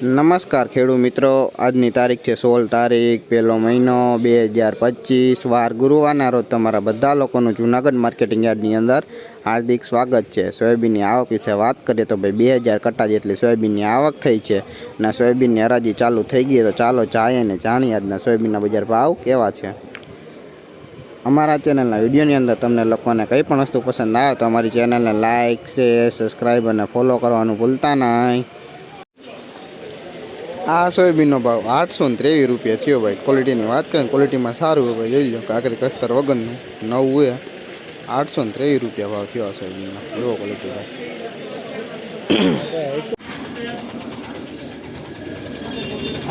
નમસ્કાર ખેડૂત મિત્રો. આજની તારીખ છે સોળ તારીખ, પહેલો મહિનો બે હજાર પચીસ. વાર ગુરુવારના રોજ તમારા બધા લોકોનું જૂનાગઢ માર્કેટિંગ યાર્ડની અંદર હાર્દિક સ્વાગત છે. સોયાબીનની આવક વિશે વાત કરીએ તો ભાઈ બે હજાર કટ્ટા જેટલી સોયાબીનની આવક થઈ છે અને સોયાબીનની હરાજી ચાલુ થઈ ગઈ તો ચાલો જાય અને જાણીએ આજના સોયાબીનના બજાર ભાવ કેવા છે. અમારા ચેનલના વિડીયોની અંદર તમને લોકોને કંઈ પણ વસ્તુ પસંદ આવે તો અમારી ચેનલને લાઇક શેર, સબસ્ક્રાઈબ અને ફોલો કરવાનું ભૂલતા નહીં. આ સોયાબીનનો ભાવ આઠસો ને ત્રેવીસ રૂપિયા થયો ભાઈ. ક્વોલિટીની વાત કરીએ ક્વોલિટીમાં સારું હોય ભાઈ. જોઈ લો કાકરી કસ્તર વગરનું નવું હોય. આઠસો ને ત્રેવીસ રૂપિયા ભાવ થયો આ સોયાબીનનો. એવો ક્વોલિટી ભાઈ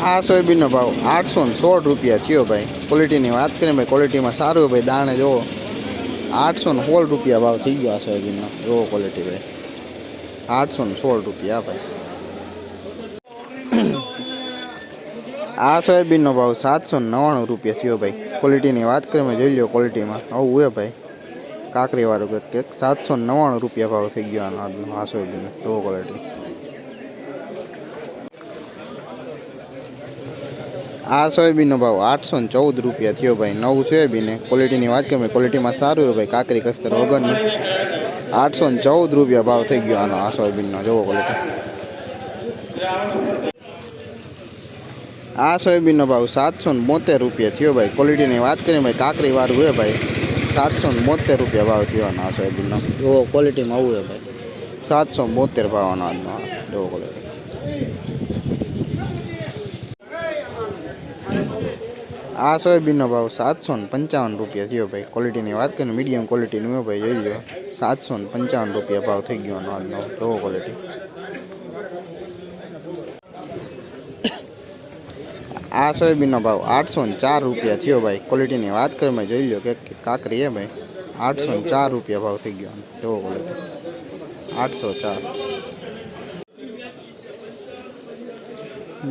આ સોયાબીનનો ભાવ આઠસો ને સોળ રૂપિયા થયો ભાઈ. ક્વોલિટીની વાત કરીએ ભાઈ ક્વોલિટીમાં સારું હોય ભાઈ. દાણે જોવો આઠસો ને સોળ રૂપિયા ભાવ થઈ ગયો આ સોયાબીનનો. એવો ક્વોલિટી ભાઈ આઠસો ને સોળ રૂપિયા ભાઈ. આ સોયાબીનનો ભાવ સાતસો નવ્વાણું રૂપિયા થયો ભાઈ. ક્વોલિટીની વાત કરીએ જોઈ લો ક્વોલિટીમાં આવું હોય ભાઈ. કાંકરીવાળું કંઈક કંઈક સાતસો નવ્વાણું રૂપિયા ભાવ થઈ ગયો આનો આજનો આ સોયાબીનનો. એવો ક્વોલિટી આ સોયાબીનનો ભાવ આઠસો ને ચૌદ રૂપિયા થયો ભાઈ. નવું સોયાબીન ક્વોલિટીની વાત કરીએ ક્વોલિટીમાં સારું હોય ભાઈ. કાકરી, કસ્તર વગરનું આઠસો ને ચૌદ રૂપિયા ભાવ થઈ ગયો આનો આ સોયાબીનનો. જોવો ક્વોલિટી આ સોયાબીનનો ભાવ સાતસો ને બોતેર રૂપિયા થયો ભાઈ. ક્વોલિટીની વાત કરીએ ભાઈ કાકરી વાળું હોય ભાઈ. સાતસો ને બોતેર રૂપિયા ભાવ થયો આ સોયાબીનનો. જો ક્વોલિટીમાં આવું હોય ભાઈ. સાતસો બોતેર ભાવનો આજનો જો ક્વોલિટી આ સોયાબીનનો ભાવ સાતસો ને પંચાવન રૂપિયા થયો ભાઈ. ક્વોલિટીની વાત કરીને મીડિયમ ક્વોલિટીનું હોય ભાઈ જોઈ લો સાતસો ને પંચાવન રૂપિયા ભાવ થઈ ગયો આજનો જો ક્વોલિટી આ સોયાબીનનો ભાવ આઠસો ચાર રૂપિયા થયો ભાઈ. ક્વોલિટીની વાત કરીએ જોઈ લો કે કાકરી એ ભાઈ. આઠસો ચાર રૂપિયા ભાવ થઈ ગયો જોવો ક્વોલિટી આઠસો ચાર.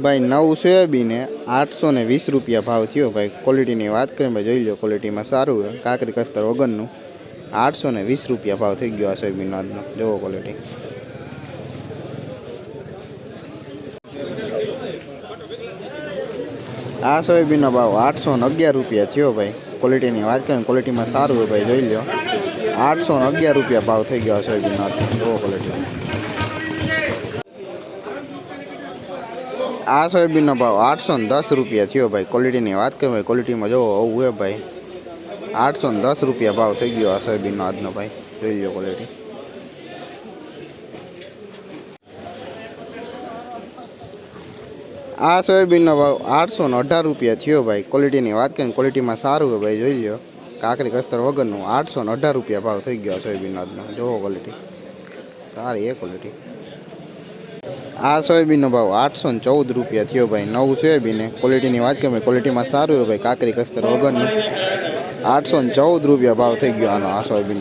ભાઈ, નવ સોયાબીને આઠસો ને વીસ રૂપિયા ભાવ થયો ભાઈ. ક્વોલિટીની વાત કરીએ ભાઈ જોઈ લો ક્વોલિટીમાં સારું હોય કાકરી, કસ્તર વગરનું. આઠસો ને વીસ રૂપિયા ભાવ થઈ ગયો આ સોયાબીનનો આજનો. જોવો ક્વોલિટી આ સોયાબીનનો ભાવ આઠસો ને અગિયાર રૂપિયા થયો ભાઈ. ક્વોલિટીની વાત કરીએ ક્વોલિટીમાં સારું હોય ભાઈ, જોઈ લો આઠસો ને અગિયાર રૂપિયા ભાવ થઈ ગયો સોયાબીનનો જોવો ક્વોલિટી આ સોયાબીનનો ભાવ આઠસો ને દસ રૂપિયા થયો ભાઈ. ક્વોલિટીની વાત કરીએ ભાઈ ક્વોલિટીમાં જોવો આવું હોય ભાઈ. આઠસો ને દસ રૂપિયા ભાવ થઈ ગયો આ સોયાબીનનો આજનો ભાઈ. જોઈ લો ક્વોલિટી આ સોયાબીનનો ભાવ આઠસો ને અઢાર રૂપિયા થયો ભાઈ. ક્વોલિટીની વાત કરીને ક્વોલિટીમાં સારું હોય ભાઈ, જોઈ લો કાકરી કસ્તર વગરનું આઠસો ને અઢાર રૂપિયા ભાવ થઈ ગયો સોયાબીનનો આજનો. જોવો ક્વોલિટી સારી એ ક્વોલિટી આ સોયાબીનનો ભાવ આઠસો ને ચૌદ રૂપિયા થયો ભાઈ. નવું સોયાબીને ક્વોલિટીની વાત કરીએ ક્વોલિટીમાં સારું હોય ભાઈ. કાકરી કસ્તર વગરનું આઠસો ને ચૌદ રૂપિયા ભાવ થઈ ગયો આનો આ સોયાબીન